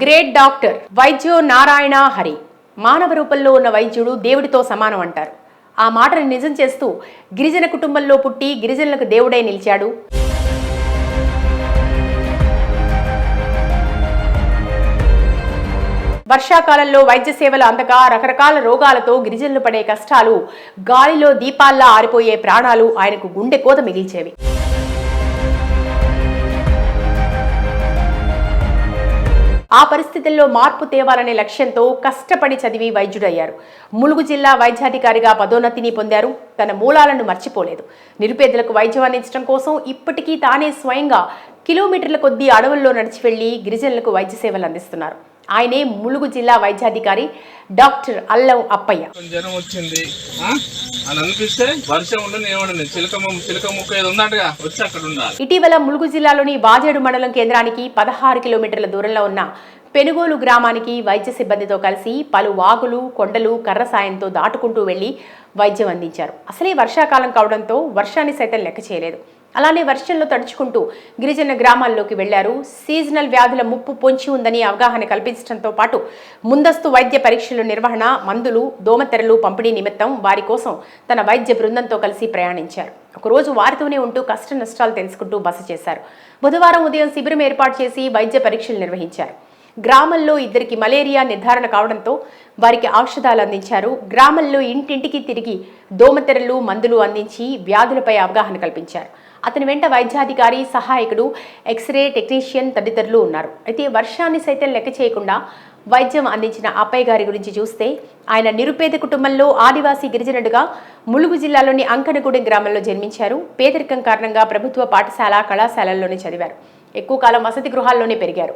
Great doctor వైద్యో నారాయణ హరి. మానవ రూపంలో ఉన్న వైద్యుడు దేవుడితో సమానం అంటారు. ఆ మాటను నిజం చేస్తూ గిరిజన కుటుంబంలో పుట్టి గిరిజనులకు దేవుడై నిలిచాడు. వర్షాకాలంలో వైద్య సేవలు అందక రకరకాల రోగాలతో గిరిజనులు పడే కష్టాలు గాలిలో దీపాల్లా ఆరిపోయే ప్రాణాలు ఆయనకు గుండె కోత మిగిల్చేవి. ఆ పరిస్థితుల్లో మార్పు తేవాలనే లక్ష్యంతో కష్టపడి చదివి వైద్యుడయ్యారు. ములుగు జిల్లా వైద్యాధికారిగా పదోన్నతిని పొందారు. తన మూలాలను మర్చిపోలేదు. నిరుపేదలకు వైద్యం అందించడం కోసం ఇప్పటికీ తానే స్వయంగా కిలోమీటర్ల కొద్దీ అడవుల్లో నడిచి వెళ్ళి గిరిజనులకు వైద్య సేవలు అందిస్తున్నారు. ఆయనే ములుగు జిల్లా వైద్యాధికారి డాక్టర్ అల్లం అప్పయ్య. వచ్చింది? అని అనిపిస్తే వర్షం ఉండని ఏమండి చిలక చిలక ముక్క ఏది వచ్చి అక్కడ ఉండాలి. ఇటీవల ములుగు జిల్లాలోని వాజేడు మండలం కేంద్రానికి పదహారు కిలోమీటర్ల దూరంలో ఉన్న పెనుగోలు గ్రామానికి వైద్య సిబ్బందితో కలిసి పలు వాగులు కొండలు కర్ర సాయంతో దాటుకుంటూ వెళ్ళి వైద్యం అందించారు. అసలే వర్షాకాలం కావడంతో వర్షాన్ని సైతం లెక్క చేయలేదు. అలానే వర్షంలో తడుచుకుంటూ గిరిజన గ్రామాల్లోకి వెళ్ళారు. సీజనల్ వ్యాధుల ముప్పు పొంచి ఉందని అవగాహన కల్పించడంతో పాటు ముందస్తు వైద్య పరీక్షల నిర్వహణ మందులు దోమతెరలు పంపిణీ నిమిత్తం వారి కోసం తన వైద్య బృందంతో కలిసి ప్రయాణించారు. ఒకరోజు వారితోనే ఉంటూ కష్ట నష్టాలు తెలుసుకుంటూ బస చేశారు. బుధవారం ఉదయం శిబిరం ఏర్పాటు చేసి వైద్య పరీక్షలు నిర్వహించారు. గ్రామంలో ఇద్దరికి మలేరియా నిర్ధారణ కావడంతో వారికి ఔషధాలు అందించారు. గ్రామంలో ఇంటింటికి తిరిగి దోమతెరలు మందులు అందించి వ్యాధులపై అవగాహన కల్పించారు. అతని వెంట వైద్యాధికారి సహాయకుడు ఎక్స్రే టెక్నీషియన్ తదితరులు ఉన్నారు. అయితే వర్షాన్ని సైతం లెక్క చేయకుండా వైద్యం అందించిన అప్పయ్య గారి గురించి చూస్తే ఆయన నిరుపేద కుటుంబంలో ఆదివాసీ గిరిజనుడుగా ములుగు జిల్లాలోని అంకనగూడెం గ్రామంలో జన్మించారు. పేదరికం కారణంగా ప్రభుత్వ పాఠశాల కళాశాలల్లోనే చదివారు. ఎక్కువ కాలం వసతి గృహాల్లోనే పెరిగారు.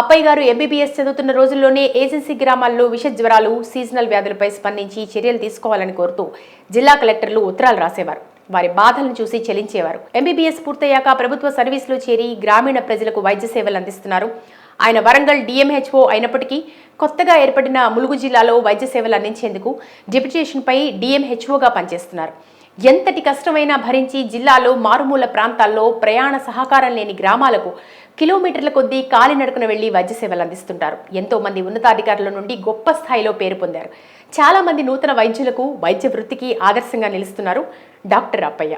అప్పయ్య గారు ఎంబీబీఎస్ చదువుతున్న రోజుల్లోనే ఏజెన్సీ గ్రామాల్లో విష జ్వరాలు సీజనల్ వ్యాధులపై స్పందించి చర్యలు తీసుకోవాలని కోరుతూ జిల్లా కలెక్టర్లు ఉత్తరాలు రాసేవారు. వారి బాధలను చూసి చెలించేవారు. ఎంబీబీఎస్ పూర్తయ్యాక ప్రభుత్వ సర్వీసులో చేరి గ్రామీణ ప్రజలకు వైద్య సేవలు అందిస్తున్నారు. ఆయన వరంగల్ డిఎంహెచ్ఓ అయినప్పటికీ కొత్తగా ఏర్పడిన ములుగు జిల్లాలో వైద్య సేవలు అందించేందుకు డిప్యుటేషన్పై డిఎంహెచ్ఓగా పనిచేస్తున్నారు. ఎంతటి కష్టమైనా భరించి జిల్లాలో మారుమూల ప్రాంతాల్లో ప్రయాణ సహకారం లేని గ్రామాలకు కిలోమీటర్ల కొద్దీ కాలినడకన వెళ్ళి వైద్య సేవలు అందిస్తుంటారు. ఎంతో మంది ఉన్నతాధికారుల నుండి గొప్ప స్థాయిలో పేరు పొందారు. చాలా మంది నూతన వైద్యులకు వైద్య వృత్తికి ఆదర్శంగా నిలుస్తున్నారు డాక్టర్ అప్పయ్య.